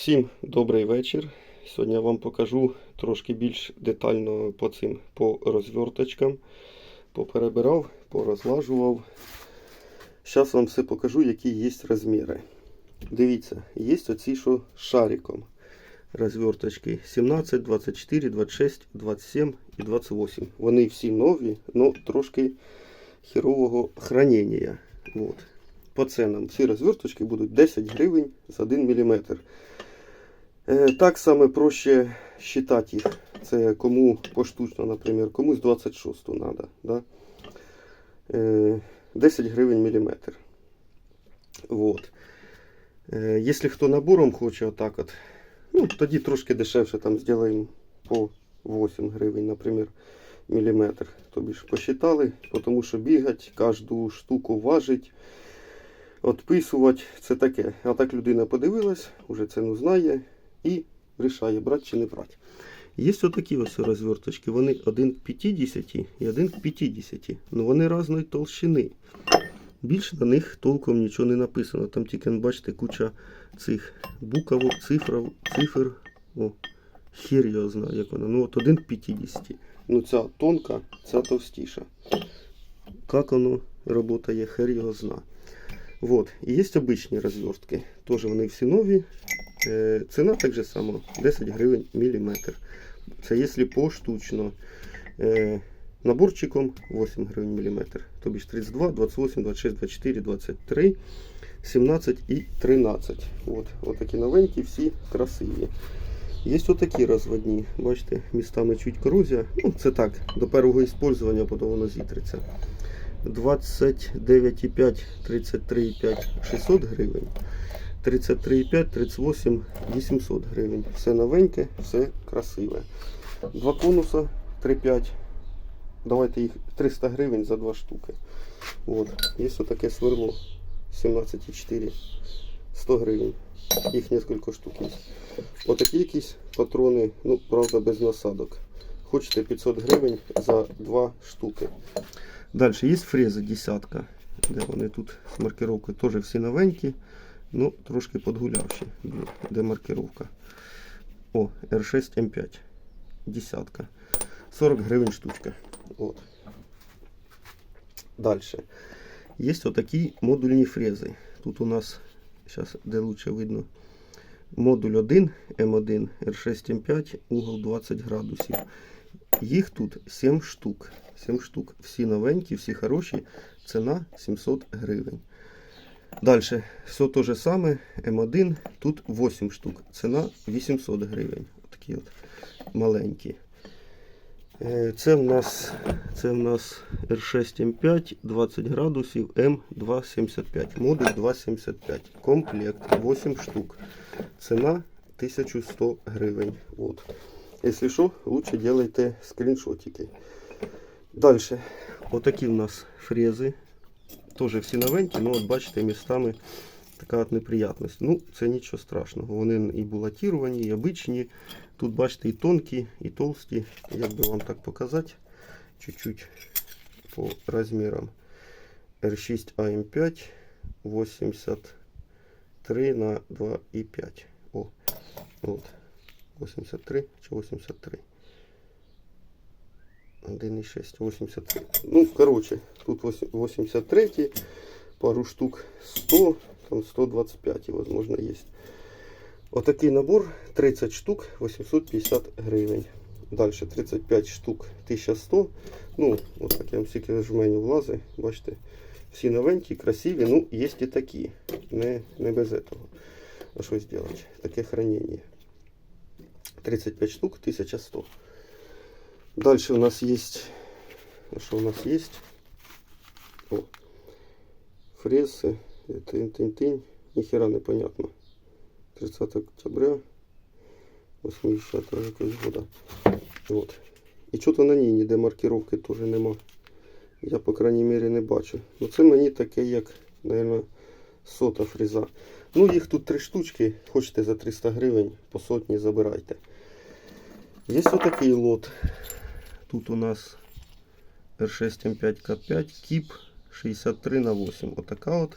Всім добрий вечір. Сьогодні я вам покажу трошки більш детально по цим по розверточкам. Поперебирав, порозлажував. Зараз вам все покажу, які є розміри. Дивіться, є оці, що з шариком. Розверточки 17, 24, 26, 27 і 28. Вони всі нові, але трошки херового хранення. Вот. По ценам ці розверточки будуть 10 гривень за 1 мм. Е, Так само проще считати їх. Це кому поштучно, наприклад, комусь 26 треба. Да? Е, 10 гривень міліметр. Вот. Е, Якщо хто набором хоче отак от, ну, тоді трошки дешевше там зробимо по 8 гривень, наприклад, міліметр. Тобі ж посчитали, тому що бігати, кожну штуку важить, відписувати, це таке. А так людина подивилась, вже ціну знає і рішає, брати чи не брати. Є отакі ось розверточки. Вони один к 50 і один к 50. Ну вони різної толщини. Більше на них толком нічого не написано. Там тільки, бачите, куча цих буквок, цифр, цифр. О, хір його знає, як вона. Ну от один к 50. Ну ця тонка, ця товстіша. Як воно працює, хер його знає. Вот. І є обичні розвертки. Теж вони всі нові. Е, Ціна так же само 10 гривень міліметр. Це якщо поштучно. Е, Наборчиком 8 гривень міліметр. Тобі ж 32, 28, 26, 24, 23, 17 і 13. От, от такі новенькі, всі красиві. Є отакі розводні. Бачите, містами чуть корозія. Ну, це так, до першого використання, потім воно зітриться. 29,5, 33,5, 600 гривень. 33,5, 38, 800 гривень. Все новеньке, все красиве. Два конуса 3,5. Давайте їх 300 гривень за два штуки. От. Є таке сверло 17,4. 100 гривень. Їх несколько штук є. Отакі якісь патрони, ну, правда, без насадок. Хочете 500 гривень за два штуки. Далі є фрези десятка. Де вони тут з маркировкою теж всі новенькі. Ну, трошки подгулявші. Де маркировка? О, R6 M5. Десятка. 40 гривень штучка. От. Далі. Є отакі модульні фрези. Тут у нас, зараз де лучше видно, модуль 1 М1 R6 M5, угол 20 градусів. Їх тут 7 штук. 7 штук. Всі новенькі, всі хороші. Ціна 700 гривень. Далі, все те же саме, М1, тут 8 штук, ціна 800 гривень. Такі от маленькі. Е, Це в нас, це в нас R6 M5, 20 градусів, М275, модуль 275, комплект 8 штук. Ціна 1100 гривень. От. Якщо що, лучше делайте скріншотики. Далі, отакі в нас фрези. Теж всі новенькі, ну от бачите, містами така от неприятність. Ну, це нічого страшного. Вони і булатіровані, і обичні. Тут, бачите, і тонкі, і толсті. Як би вам так показати, чуть-чуть по розмірам. R6 AM5 83 на 2,5. О, от. 83 чи 83. 1,6, 83. Ну, короче, тут 83, пару штук 100, там 125, возможно, есть. Вот такой набор, 30 штук, 850 гривень. Дальше 35 штук, 1100. Ну, от так я вам стільки жменю влази, бачите. Всі новенькі, красиві, ну, є і такі. Не, не без этого. А що зробити? Таке хранення. 35 штук, 1100. Дальше у нас есть, что у нас есть? О, фрезы, тынь-тынь-тынь, ни хера не понятно. 30 октября 80 якогось года. Вот. І чого-то на ній ніде маркировки теж нема. Я, по крайній мірі, не бачу. Ну це мені таке, як, наверное, сота фреза. Ну, їх тут три штучки. Хочете за 300 гривень, по сотні забирайте. Є отакий лот. Тут у нас R6 M5K5 Кип 63 на 8. Отака от.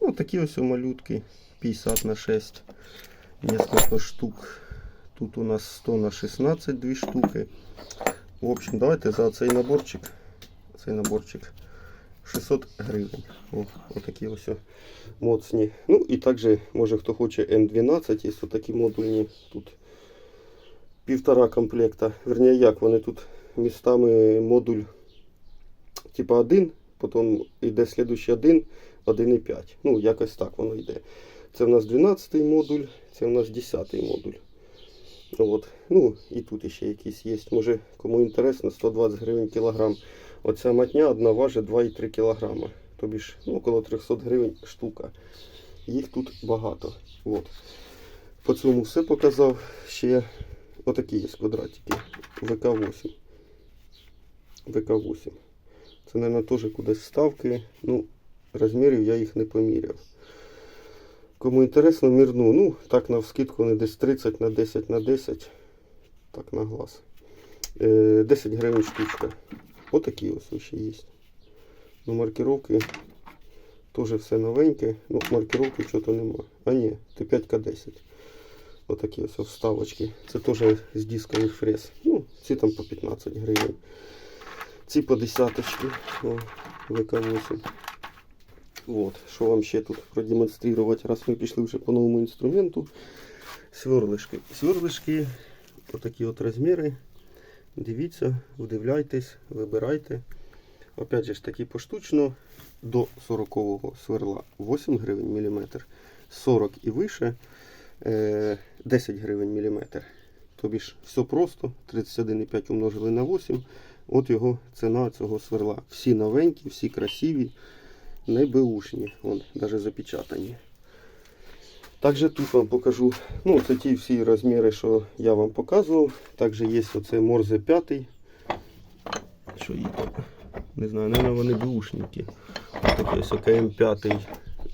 Ну, такі ось малютки 50 на 6. несколько штук. Тут у нас 100 на 16 дві штуки. В общем, давайте за цей наборчик. Цей наборчик 600 гривень. О, отакі ось моцні. Ну і також, може хто хоче М12, є отакі модульні тут півтора комплекта. Верніше, як вони тут містами модуль типа 1, потім йде слідуючий 1, 1,5. Ну, якось так воно йде. Це в нас 12-й модуль, це в нас 10-й модуль. От. Ну, і тут ще якісь є. Може, кому інтересно, 120 гривень кілограм. Оця матня одна важить 2,3 кілограма. Тобі ж ну, около 300 гривень штука. Їх тут багато. От. По цьому все показав. Ще отакі є квадратики. ВК-8. ВК-8. Це, мабуть, теж кудись вставки. Ну, розмірів я їх не поміряв. Кому інтересно, мірну. Ну, так на вскидку вони десь 30 на 10 на 10. Так, на глаз. Е, 10 гривень штучка. Отакі ось ще є. Ну, маркировки теж все новеньке. Ну, маркировки чого-то нема. А ні, Т5К10. Отакі ось вставочки. Це теж з дискових фрез. Ну, ці там по 15 гривень. Ці по десяточки. О, ВК-8. Вот, що вам ще тут продемонструвати, раз ми пішли вже по новому інструменту. Сверлишки. Сверлишки, отакі от розміри. Дивіться, вдивляйтесь, вибирайте. Опять же ж таки поштучно до 40-го сверла 8 гривень міліметр, 40 і вище е, 10 гривень міліметр. Тобі ж все просто, 31,5 умножили на 8. От його ціна цього сверла. Всі новенькі, всі красиві не беушні, вон, навіть запечатані. Також тут вам покажу, ну це ті всі розміри, що я вам показував. Також є оце Морзе 5. Що є? Не знаю, мабуть, вони беушники. Такі ось КМ 5.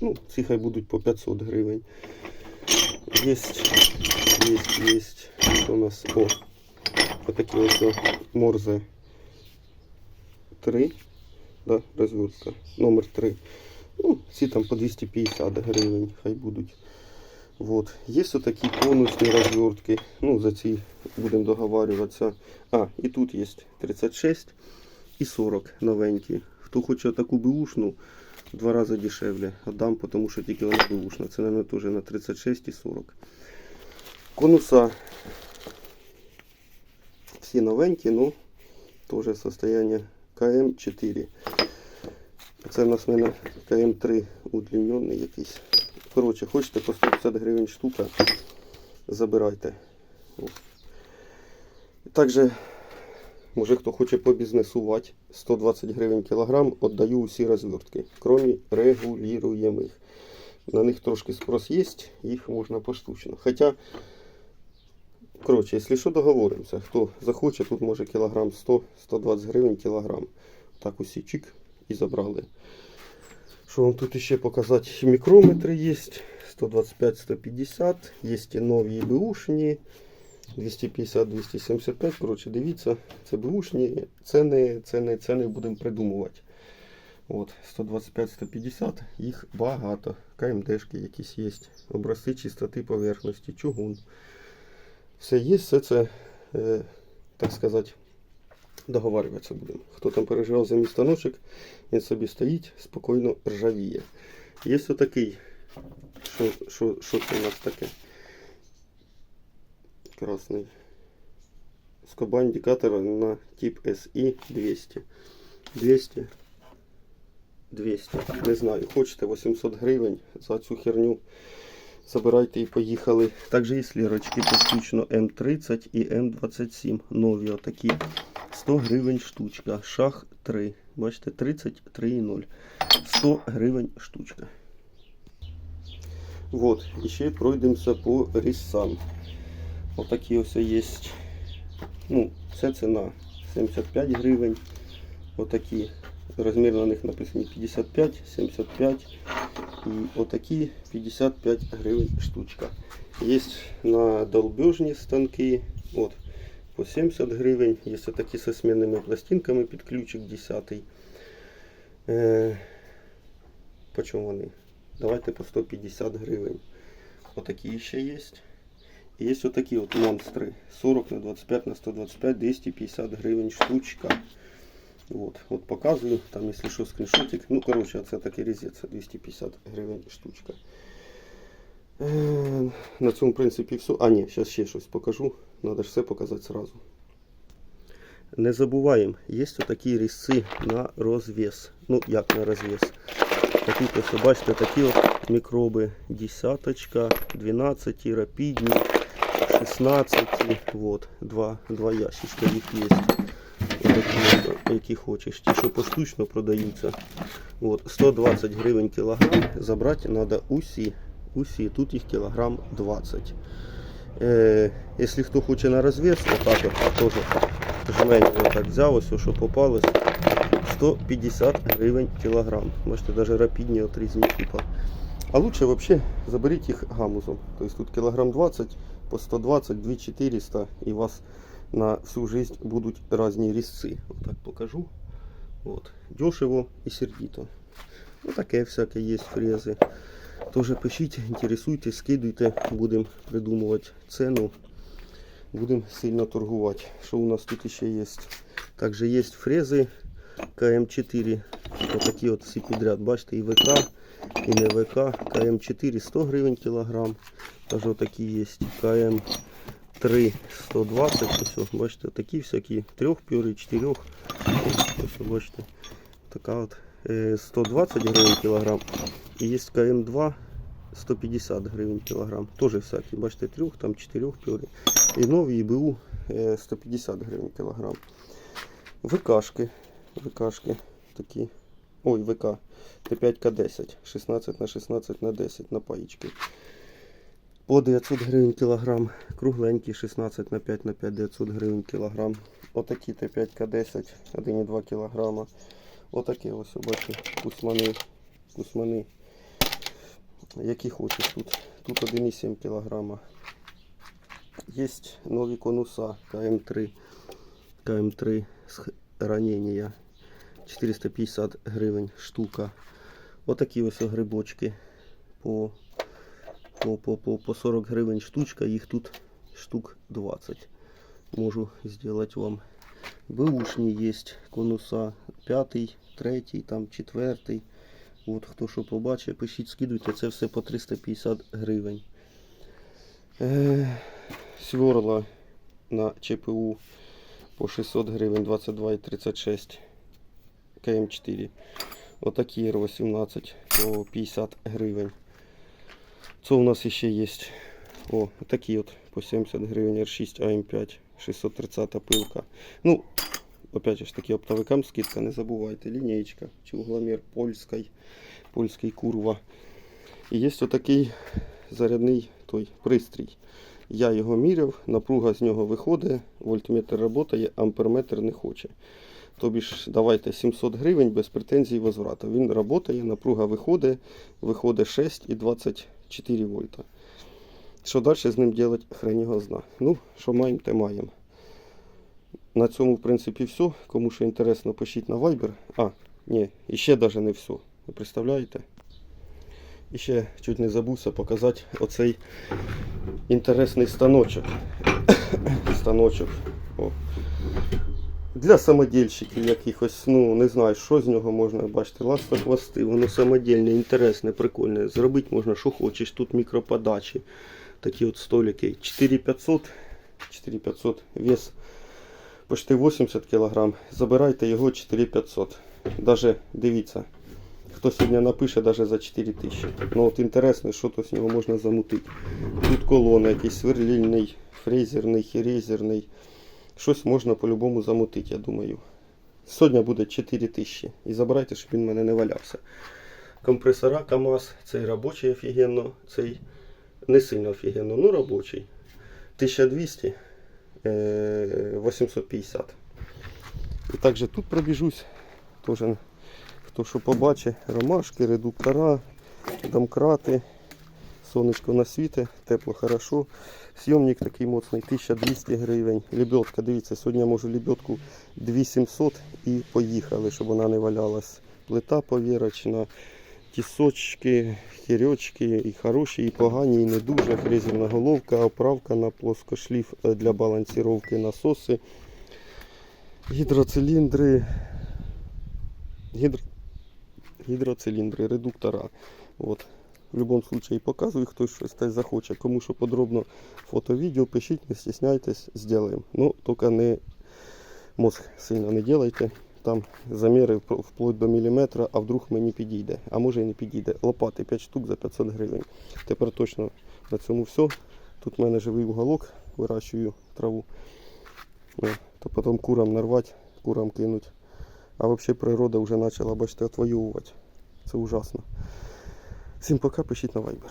Ну, ці хай будуть по 500 гривень. Єсть, єсть, єсть. Що у нас? О, отакі ось Морзе 3 да, розвертка, номер 3. Ну, ці там по 250 гривень, хай будуть. Вот. Є такі конусні розвертки. Ну, за ці будемо договарюватися. А, і тут є 36 і 40 новенькі. Хто хоче таку беушну, в два рази дешевле. Отдам, тому що тільки вона беушна. Це, мабуть, теж на 36 і 40. Конуса всі новенькі, ну, теж состояние КМ4. Це в нас в мене КМ3 удлінений якийсь. Коротше, хочете по 150 гривень штука, забирайте. Також, може хто хоче побізнесувати, 120 гривень кілограм, віддаю усі розвертки, крім регулюємих. На них трошки спрос є, їх можна поштучно. Хоча, коротше, якщо що, договоримося. Хто захоче, тут може кілограм 100-120 гривень кілограм. Так усі чик і забрали. Що вам тут ще показати? Мікрометри є. 125-150. Є і нові беушні. 250-275. Коротше, дивіться, це беушні. Ціни, ціни, ціни будемо придумувати. От, 125-150, їх багато. КМДшки якісь є. Образці чистоти поверхності, чугун. Все є, все це, е, так сказати, договарюватися будемо. Хто там переживав за мій станочок, він собі стоїть, спокійно ржавіє. Є отакий, що, що, що це у нас таке? Красний. Скоба індикатора на тип SI 200. 200. 200. Не знаю, хочете 800 гривень за цю херню. Забирайте і поїхали. Також є слірочки поштучно М30 і М27. Нові отакі. 100 гривень штучка. Шах 3. Бачите, 33,0. 100 гривень штучка. Вот, і ще пройдемося по різцам. Отакі ось є. Ну, це ціна 75 гривень. Отакі. Розмір на них написані 55, 75 і отакі 55 гривень штучка. Є на долбежні станки. От, по 70 гривень. Є такі зі змінними пластинками під ключик 10. Е, по чому вони? Давайте по 150 гривень. Отакі ще є. Є отакі от монстри. 40 на 25 на 125, 250 гривень штучка. Вот, от показую, там, якщо що, скріншотик. Ну, коротше, це такий різець, 250 гривень штучка. На цьому, в принципі, все. А, ні, зараз ще щось покажу. Надо ж все показати сразу. Не забуваємо, є отакі різці на розвес. Ну, як на розвес. Такі, ось, бачите, такі от мікроби. Десяточка, 12, рапідні, 16. Вот, два, два ящичка їх є. Отакі, які хочеш. Ті, що поштучно продаються. От, 120 гривень кілограм. Забрати треба усі. Усі. Тут їх кілограм 20. Е, якщо хто хоче на розвес, отак от теж жменю отак взяв, ось що попалось. 150 гривень кілограм. Бачите, навіть рапідні от різні типа. А лучше вообще заберіть їх гамузом. Тобто тут кілограм 20 по 120, 2400 і у вас на всю жизнь будуть різні різці. Отак покажу. От. Дешево і сердито. Ну таке всяке є фрези. Тоже пишіть, інтересуйтесь, скидуйте, будемо придумувати ціну. Будемо сильно торгувати. Що у нас тут ще є? Також є фрези КМ4. Отакі от всі підряд. Бачите, і ВК, і не ВК. КМ4 100 гривень кілограм. Також отакі є КМ3 120. Ось, бачите, такі всякі. Трьох пюри, чотирьох. Ось, бачите. Така от е, 120 гривень кілограм. І є КМ2 150 гривень кілограм. Тоже всякі. Бачите, трьох, там чотирьох пюри. І нові ІБУ е, 150 гривень кілограм. ВКшки. ВКшки такі. Ой, ВК. Т5К10. 16 на 16 на 10 на паїчки. По 900 гривень кілограм. Кругленькі 16 на 5 на 5 900 гривень кілограм. Отакі Т5К10 1,2 кілограма. Отакі ось, бачите, кусмани. Кусмани. Які хочеш тут. Тут 1,7 кілограма. Є нові конуса КМ3. КМ3 з ранення 450 гривень штука. Отакі ось грибочки по, по, по, по, по 40 гривень штучка, їх тут штук 20. Можу зробити вам. Бэушні є конуса 5, 3, там 4. От хто що побачить, пишіть, скидуйте, це все по 350 гривень. Е, сверла на ЧПУ по 600 гривень 22,36 КМ4. Отакі R18 по 50 гривень. Це у нас ще є. О, такі от по 70 гривень R6 АМ5 630 пилка. Ну, опять же таки оптовикам скидка, не забувайте. Лінійка чи угломір польський, польський курва. І є отакий зарядний той пристрій. Я його міряв, напруга з нього виходить, вольтметр працює, амперметр не хоче. Тобі ж давайте 700 гривень без претензій возврату. Він працює, напруга виходить, виходить 6,24 вольта. Що далі з ним робити, хрен його зна. Ну, що маємо, те маємо. На цьому, в принципі, все. Кому що інтересно, пишіть на Viber. А, ні, і ще навіть не все. Ви представляєте? І ще чуть не забувся показати оцей інтересний станочок. станочок. О. Для самодільщиків якихось, ну не знаю, що з нього можна бачити. Ласта хвости, воно самодільне, інтересне, прикольне. Зробити можна, що хочеш. Тут мікроподачі. Такі от столики. 4500, 4500 вес почти 80 кг. Забирайте його 4500. Даже дивіться. Хто сьогодні напише даже за 4 тисячі. Ну от інтересно, що то з нього можна замутити. Тут колона, якийсь сверлільний, фрезерний, херезерний. Щось можна по-любому замутити, я думаю. Сьогодні буде 4 тисячі. І забирайте, щоб він мене не валявся. Компресора КАМАЗ, цей робочий офігенно, цей не сильно офігенно, ну робочий. 1200, е, 850. І також тут пробіжусь. Тоже Хто що побачить, ромашки, редуктора, домкрати, сонечко на світе, тепло, хорошо. Сйомник такий моцний, 1200 гривень. Лебедка, дивіться, сьогодні я можу лебедку 2700 і поїхали, щоб вона не валялась. Плита повірочна, тісочки, хірьочки, і хороші, і погані, і не дуже. Фрезерна головка, оправка на плоскошліф е, для балансіровки насоси, гідроциліндри, гідро... гідроциліндри, редуктора. От. В будь-якому випадку показую, хтось щось теж захоче. Кому що подробно фото-відео, пишіть, не стесняйтесь, зробимо. Ну, тільки не мозг сильно не делайте. Там заміри вплоть до міліметра, а вдруг мені підійде. А може і не підійде. Лопати 5 штук за 500 гривень. Тепер точно на цьому все. Тут в мене живий уголок, вирощую траву. То потім курам нарвати, курам кинуть. А взагалі природа вже почала, бачите, отвоювати. Це ужасно. Всім пока, пишіть на Viber.